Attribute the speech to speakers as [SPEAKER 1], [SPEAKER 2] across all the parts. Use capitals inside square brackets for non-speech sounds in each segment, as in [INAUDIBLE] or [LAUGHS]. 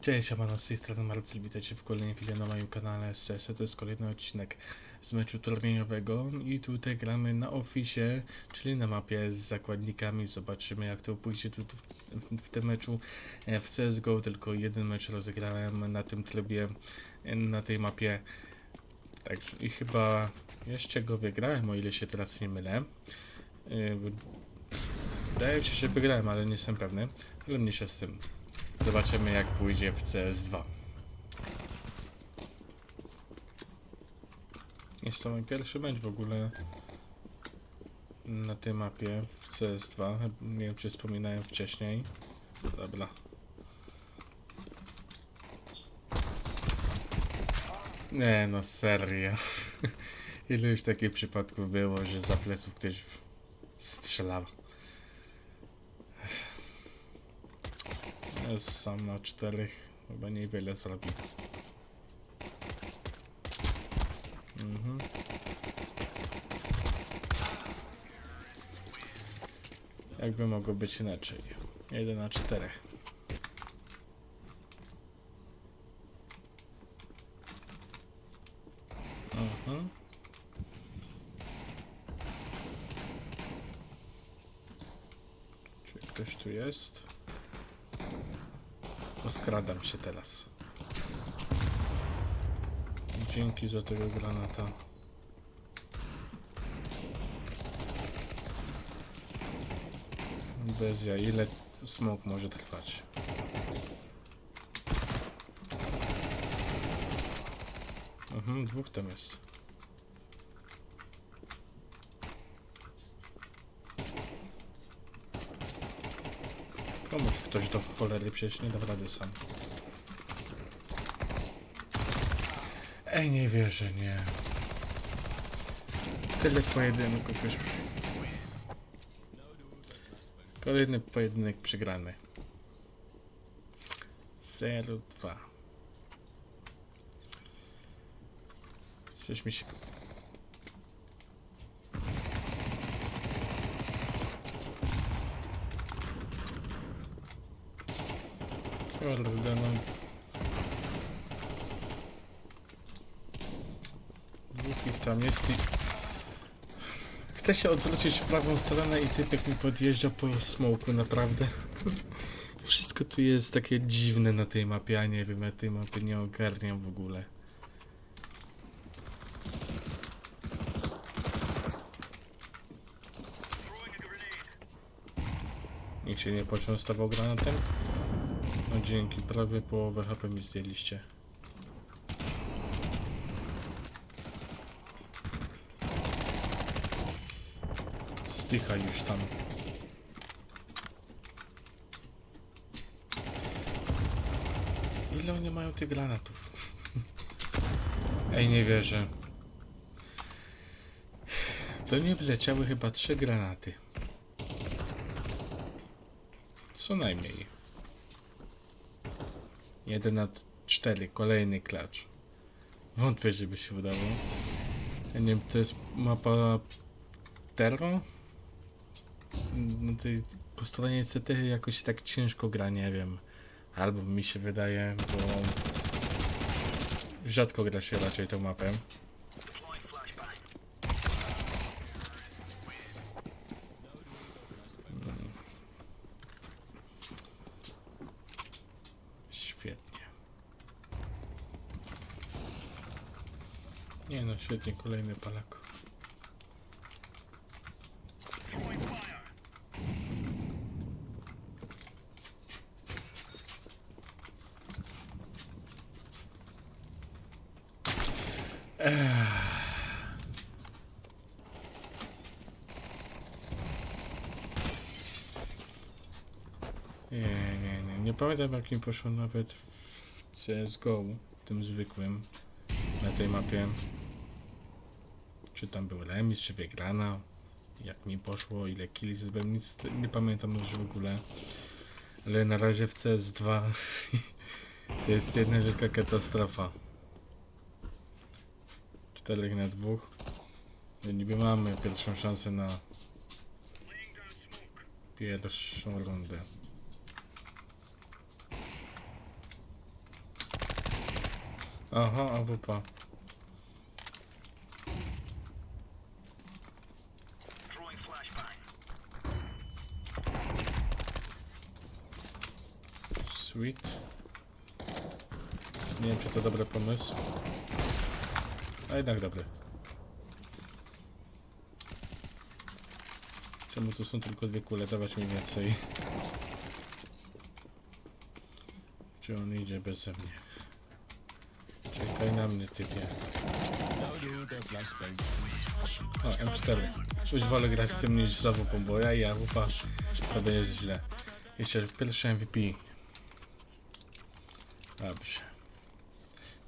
[SPEAKER 1] Cześć, siemano, z tej strony Marcel, witajcie w kolejnym filmie na moim kanale SCS. To jest kolejny odcinek z meczu turniejowego i tutaj gramy na Office, czyli na mapie z zakładnikami. Zobaczymy jak to pójdzie tu, tu w, w tym meczu e, w CSGO. Tylko jeden mecz rozegrałem na tym trybie, e, na tej mapie. Także i chyba jeszcze go wygrałem, o ile się teraz nie mylę. E, Wydaje mi się, że wygrałem, ale nie jestem pewny. Ale mniejsza z tym. Zobaczymy jak pójdzie w CS2. Jest to mój pierwszy mecz w ogóle na tej mapie w CS2. Nie wiem czy wspominałem wcześniej. Dobra. Nie no serio. [LAUGHS] Ile już takich przypadków było, że za pleców ktoś strzelał. Jest sam na czterech, chyba niewiele zrobi. Mhm. Jakby mogło być inaczej. 1 na 4. Mhm. Czy ktoś tu jest? Skradam się teraz. Dzięki za tego granata. Bez ja, ile smok może trwać? Mhm, dwóch tam jest. Pomóż ktoś do cholery, przecież nie da rady sam. Ej, nie wierzę, nie. Tyle pojedynków już. Kolejny pojedynek przegrany. 0-2. Coś mi się... Kurde, no. Dwóch tam jest i... Chcę się odwrócić w prawą stronę i typek mi podjeżdża po smoku, naprawdę. [LAUGHS] Wszystko tu jest takie dziwne na tej mapie, ja nie wiem, ja tej mapy nie ogarniam w ogóle. Nikt się nie poczęstował granatem? No dzięki, prawie połowę HP mi zdjęliście. Zdychaj już tam. Ile oni mają tych granatów? Ej, nie wierzę. Do mnie wleciały chyba trzy granaty. Co najmniej. 1 na 4, kolejny klacz. Wątpię, żeby się udało. Ja nie wiem, to jest mapa Terro? No tej po stronie CT jakoś tak ciężko gra, nie wiem. Albo mi się wydaje, bo rzadko gra się raczej tą mapę. Świetnie. Nie no, świetnie, kolejny palak. Nie, nie, nie. Nie pamiętam jak mi poszło nawet w CSGO, tym zwykłym, na tej mapie. Czy tam był remis, czy wygrana. Jak mi poszło, ile killi zdobyłem, nic nie pamiętam już w ogóle. Ale na razie w CS2 [LAUGHS] to jest jedna wielka katastrofa. 4 na 2. No niby mamy pierwszą szansę na pierwszą rundę. Aha, AWP. Nie wiem, czy to dobry pomysł. A jednak dobry. Czemu tu są tylko dwie kule? Dawać mi więcej. Czy on idzie beze mnie? Czekaj na mnie, typie. O, M4. Już wolę grać z tym niż z AWP, bo ja i AWP to będzie źle. Jeszcze pierwszy MVP. Dobrze.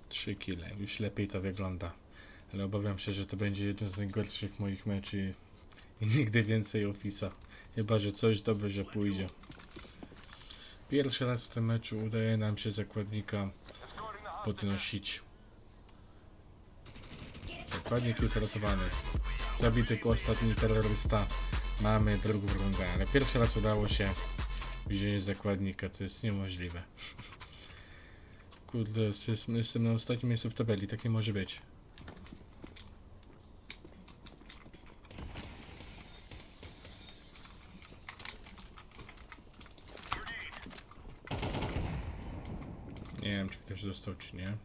[SPEAKER 1] 3 kile. Już lepiej to wygląda. Ale obawiam się, że to będzie jeden z najgorszych moich meczy i nigdy więcej ofisa. Chyba, że coś dobrze pójdzie. Pierwszy raz w tym meczu udaje nam się zakładnika podnosić. Zakładnik już ratowany. Zabity jako ostatni terrorysta. Mamy drugą rundę, ale pierwszy raz udało się wziąć zakładnika, to jest niemożliwe. Kurde, jestem, jestem na ostatnim miejscu w tabeli, tak nie może być. Nie wiem, czy ktoś dostał, czy nie.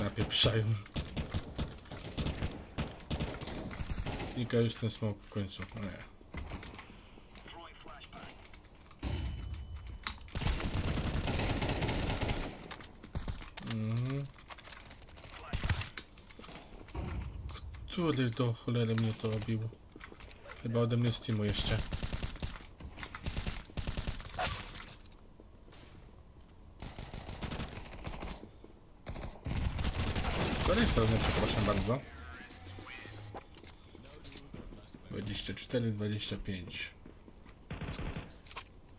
[SPEAKER 1] Napieprzają. Znika już ten smok w końcu. Nie. Mhm. Który do cholery mnie to robił? Chyba ode mnie z teamu jeszcze. Której strony, przepraszam bardzo. 24, 25.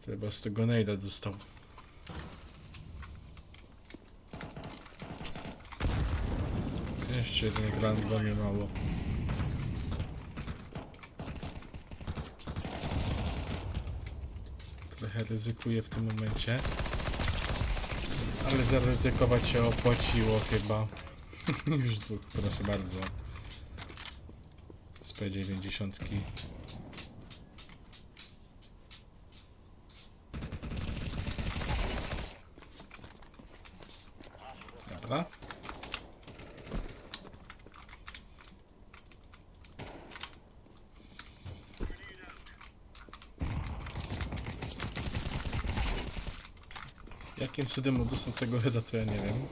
[SPEAKER 1] Chyba z tego nejda dostał. Jeszcze jeden grand, bo mnie mało. Trochę ryzykuję w tym momencie. Ale zaryzykować się opłaciło chyba. [LAUGHS] Już dwóch, proszę bardzo. Z P90. Dobra. Cudem udosą tego heada, to ja nie wiem.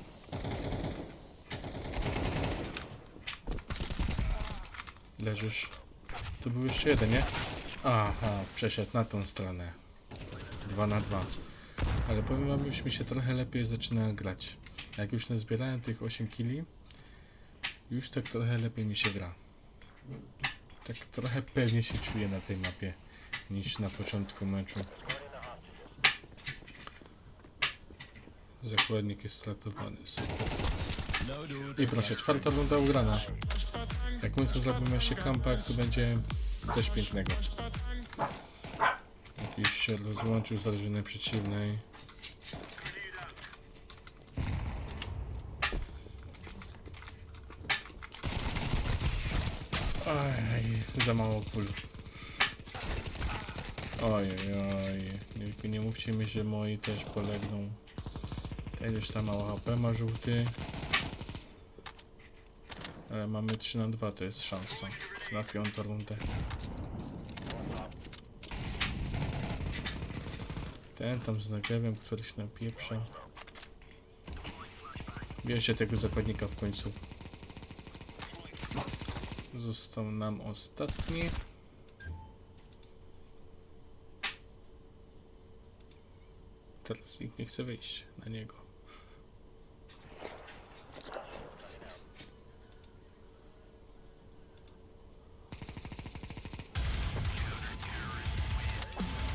[SPEAKER 1] Leżysz. Tu był jeszcze jeden, nie? Aha, przeszedł na tą stronę. Dwa na dwa. Ale powiem wam, już mi się trochę lepiej zaczyna grać. Jak już nazbierałem tych 8 kili, już tak trochę lepiej mi się gra. Tak trochę pewnie się czuję na tej mapie niż na początku meczu. Zakładnik jest ratowany. Super. I proszę, czwarta runda ugrana. Jak my zrobimy jeszcze comeback, to będzie coś pięknego. Jakiś się rozłączył z drużyny przeciwnej. Oj, za mało pól. Oj, oj, nie mówcie mi, że moi też polegną. Już tam mało HP ma żółty. Ale mamy 3 na 2, to jest szansa na piątą rundę. Ten tam z nagrywem, któryś napieprza. Bierzcie tego zakładnika w końcu. Został nam ostatni. Teraz nikt nie chce wyjść na niego.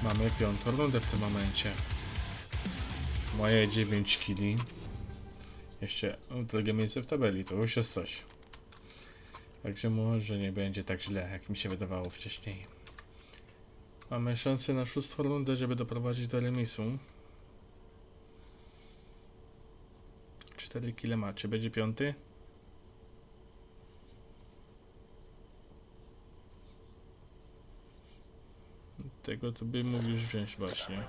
[SPEAKER 1] Mamy piątą rundę w tym momencie. Moje 9 kili. Jeszcze drugie miejsce w tabeli, to już jest coś. Także może nie będzie tak źle, jak mi się wydawało wcześniej. Mamy szansę na szóstą rundę, żeby doprowadzić do remisu. 4 kile ma. Czy będzie piąty? Tego to by mógł już wziąć właśnie.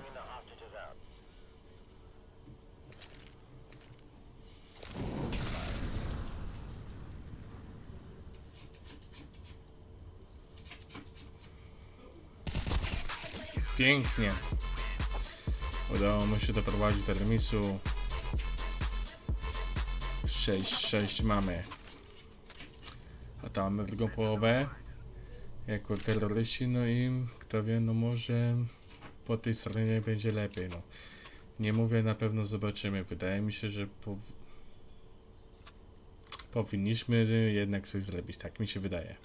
[SPEAKER 1] Pięknie. Udało mu się doprowadzić do remisu. 6-6 mamy. A tam drugą połowę. Jako terroryści, no i kto wie, no może po tej stronie będzie lepiej, no. Nie mówię, na pewno zobaczymy. Wydaje mi się, że pow... powinniśmy jednak coś zrobić, tak mi się wydaje.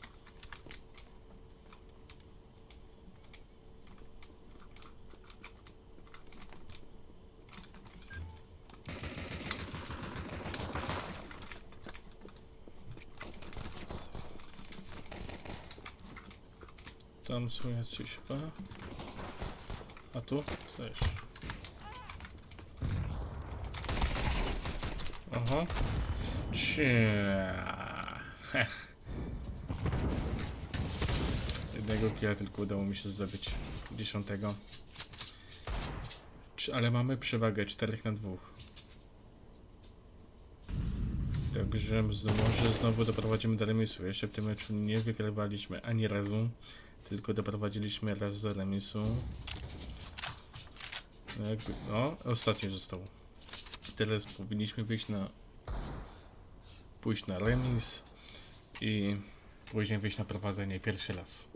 [SPEAKER 1] Tam są jacyś chyba. A tu? Też. Aha. Jednego killa tylko udało mi się zdobyć. Dziesiątego. Ale mamy przewagę 4 na 2. Także może znowu doprowadzimy do remisu. Jeszcze w tym meczu nie wygrywaliśmy ani razu. Tylko doprowadziliśmy raz do remisu. Jakby, no ostatni został. Teraz powinniśmy wyjść na... Pójść na remis. I później wyjść na prowadzenie pierwszy raz.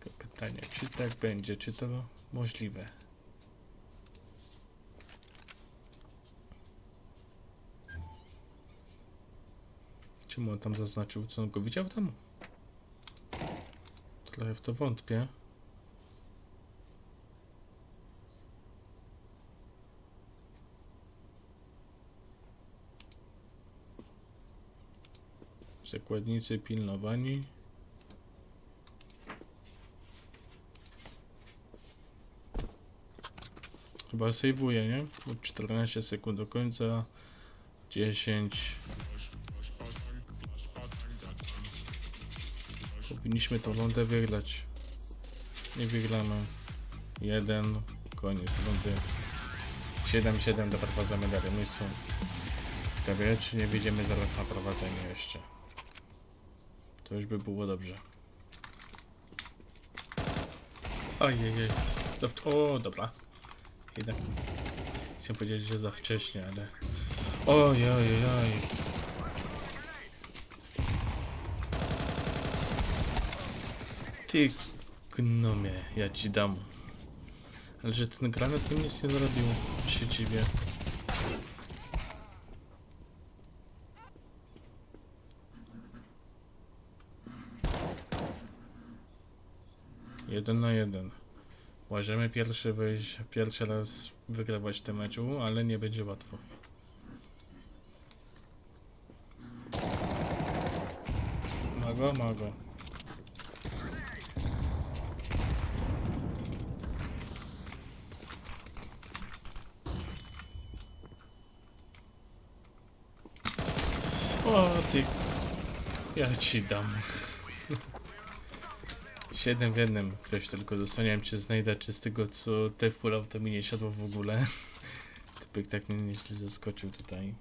[SPEAKER 1] Tylko pytanie, czy tak będzie, czy to możliwe? Czemu on tam zaznaczył, co on go widział tam? Trochę w to wątpię. Zakładnicy pilnowani. Chyba sejwuję, nie? Bo 14 sekund do końca. 10. Powinniśmy tą rundę wygrać. Nie wygramy. Jeden. Koniec rundy. 7-7 doprowadzamy do remisu. Kto wie, czy nie wyjdziemy zaraz na prowadzenie jeszcze. To już by było dobrze. Ojej, o, dobra. Jednak chciałem powiedzieć, że za wcześnie, ale... Oj, oj, oj, oj. Ty gnomie, ja ci dam. Ale że ten granat mi nic nie zrobił, się dziwię. Jeden na jeden. Możemy pierwszy wyjść, pierwszy raz wygrywać w tym meczu, ale nie będzie łatwo. Mago, mago. O ty... Ja ci dam. [LAUGHS] Siedem w jednym. Ktoś tylko dostaniałem czy znajdę czy z tego co te wpływał to mi nie siadło w ogóle. [LAUGHS] Typek tak mnie nieźle zaskoczył tutaj.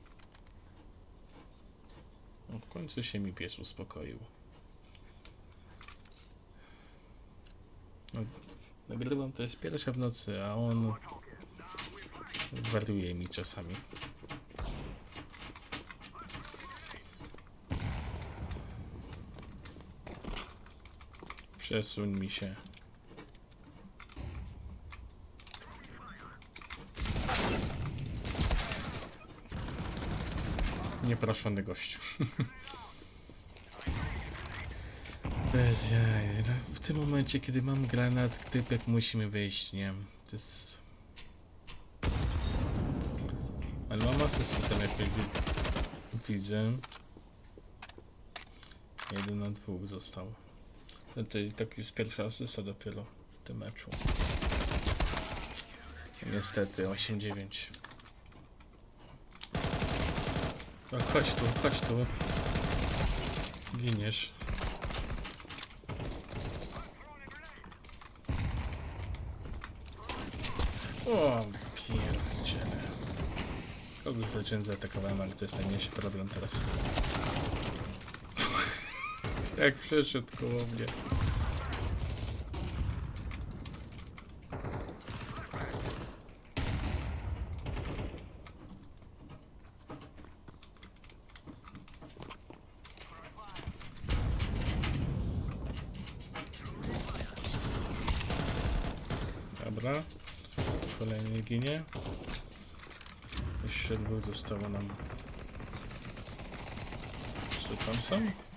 [SPEAKER 1] No w końcu się mi pies uspokoił. No, nagrywam to jest pierwsza w nocy, a on wariuje mi czasami. Przesuń mi się. Nieproszony gościu. [LAUGHS] Bez jaj. No, W tym momencie, kiedy mam granat, typek musimy wyjść, nie? To jest... Ale mam asystę tam widzę. Jeden na dwóch został. To, to tak jest pierwsza asysta dopiero w tym meczu. Niestety 8-9. No chodź tu, chodź tu. Giniesz. O, pierdziele. Kogoś zacząłem zaatakowałem, ale to jest najmniejszy problem teraz. Jak przeszedł koło mnie. Dobra. Kolejny ginie. Jeszcze dwóch zostało nam. Co tam są?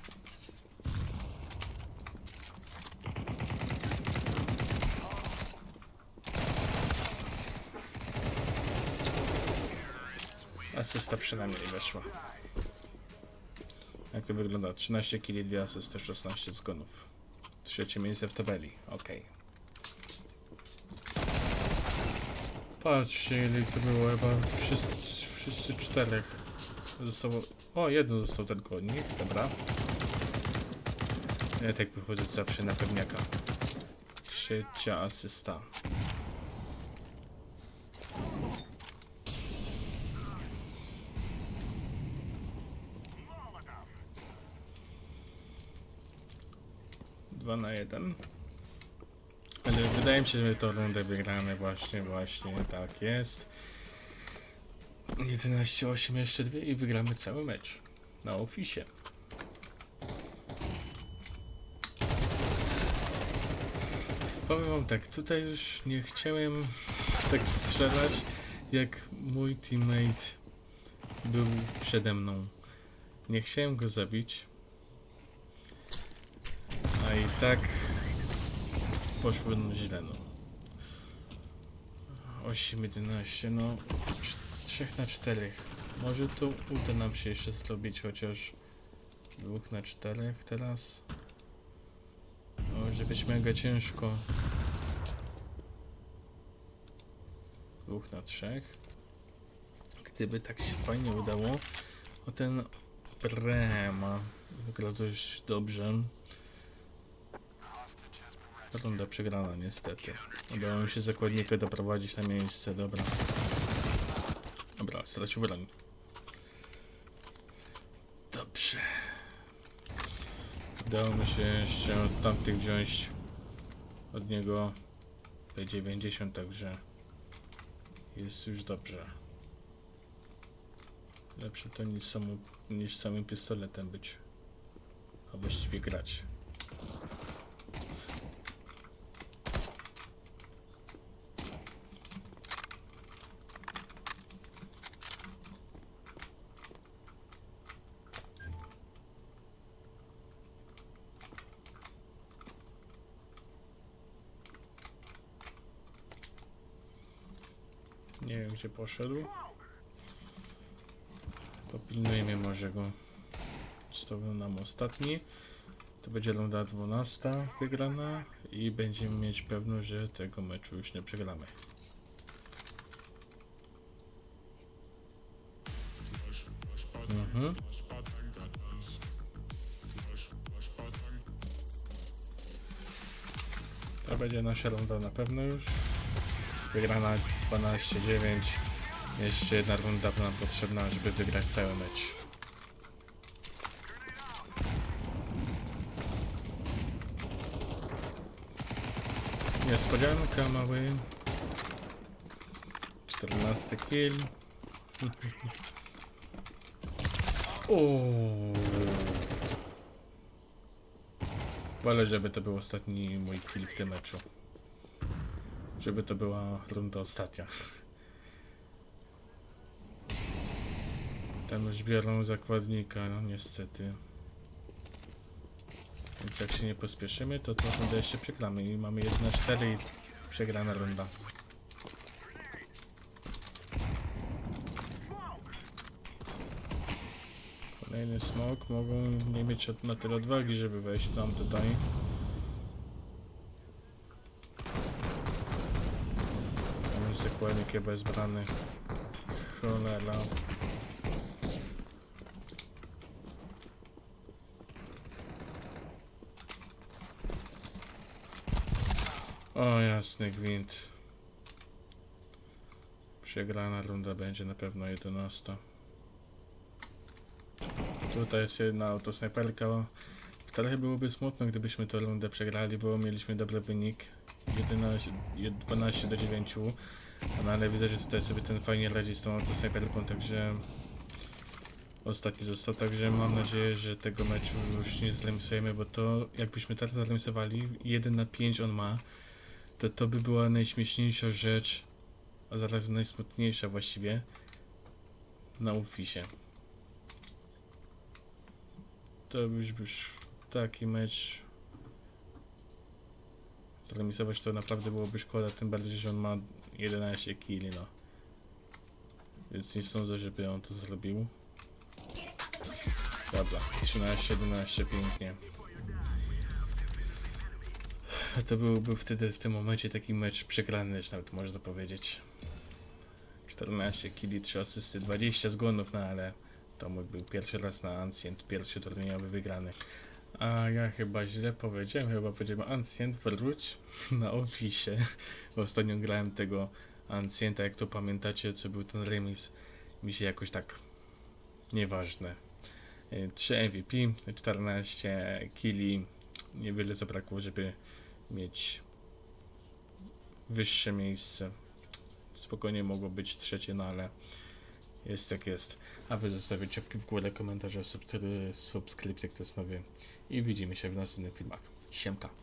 [SPEAKER 1] Asysta przynajmniej weszła. Jak to wygląda? 13 kili, 2 asysty, 16 zgonów. Trzecie miejsce w tabeli. Okej. Patrzcie ile to było, chyba wszyscy, wszyscy czterech. Zostało... O, jeden został tylko od nich, dobra. Ja tak wychodzę zawsze na pewniaka. Trzecia asysta. Dwa na jeden. Ale wydaje mi się, że to rundę wygramy właśnie, właśnie, tak jest. 11-8 jeszcze dwie i wygramy cały mecz. Na ofisie. Powiem wam tak, tutaj już nie chciałem tak strzelać, jak mój teammate był przede mną. Nie chciałem go zabić. A i tak poszło no źle, no. 8, 11, no. 3 na 4. Może to uda nam się jeszcze zrobić chociaż 2 na 4 teraz. Może być mega ciężko. 2 na 3. Gdyby tak się fajnie udało, o ten Brema wygląda dość dobrze. Runda przegrana niestety. Udało mi się zakładnika doprowadzić na miejsce, dobra. Dobra, stracił broń. Dobrze. Udało mi się jeszcze od tamtych wziąć od niego P90, także jest już dobrze. Lepsze to niż, samą, niż samym pistoletem być. A właściwie grać. Nie wiem gdzie poszedł. Popilnujemy może go. Zostawił nam ostatni. To będzie runda 12 wygrana i będziemy mieć pewność, że tego meczu już nie przegramy. Mhm. To będzie nasza runda na pewno już. Wygrana 12-9. Jeszcze jedna runda nam potrzebna, żeby wygrać cały mecz. Niespodzianka mały. 14 kill. [LAUGHS] Uuu. Wolę, żeby to był ostatni mój kill w tym meczu. Żeby to była runda ostatnia. Tam już biorą zakładnika, no niestety. Więc jak się nie pospieszymy, to tą rundę jeszcze przegramy. I mamy 1-4 i przegrana runda. Kolejny smok. Mogą nie mieć na tyle odwagi, żeby wejść tam tutaj. Zakładnik chyba jest brany. Cholera. O jasny gwint. Przegrana runda będzie na pewno 11. Tutaj jest jedna autosnajperka. Trochę byłoby smutno, gdybyśmy tę rundę przegrali, bo mieliśmy dobry wynik. 11, 12 do 9. No ale widzę, że tutaj sobie ten fajnie radzi z tą autosnajperką, także ostatni został, także mam nadzieję, że tego meczu już nie zremisujemy, bo to jakbyśmy teraz zremisowali, 1 na 5 on ma, to to by była najśmieszniejsza rzecz, a zarazem najsmutniejsza właściwie na Ufisie. To już już taki mecz zremisować to naprawdę byłoby szkoda, tym bardziej, że on ma 11 kili, no. Więc nie sądzę, żeby on to zrobił. Dobra, 13-11, pięknie. To byłby wtedy w tym momencie taki mecz przegrany, nawet można powiedzieć. 14 kili, 3 asysty, 20 zgonów, no ale to mój był pierwszy raz na Ancient, pierwszy turniejowy wygrany. A ja chyba źle powiedziałem, chyba powiedziałem Ancient, wróć [LAUGHS] na. Bo ostatnio grałem tego Ancienta, jak to pamiętacie, co był ten remis. Mi się jakoś tak nieważne. Y, 3 MVP, 14 killi. Niewiele zabrakło, żeby mieć wyższe miejsce. Spokojnie mogło być trzecie, no ale jest jak jest. A wy zostawiacie łapki w górę, komentarze, subskrypcje, kto jest nowy. I widzimy się w następnych filmach. Siemka.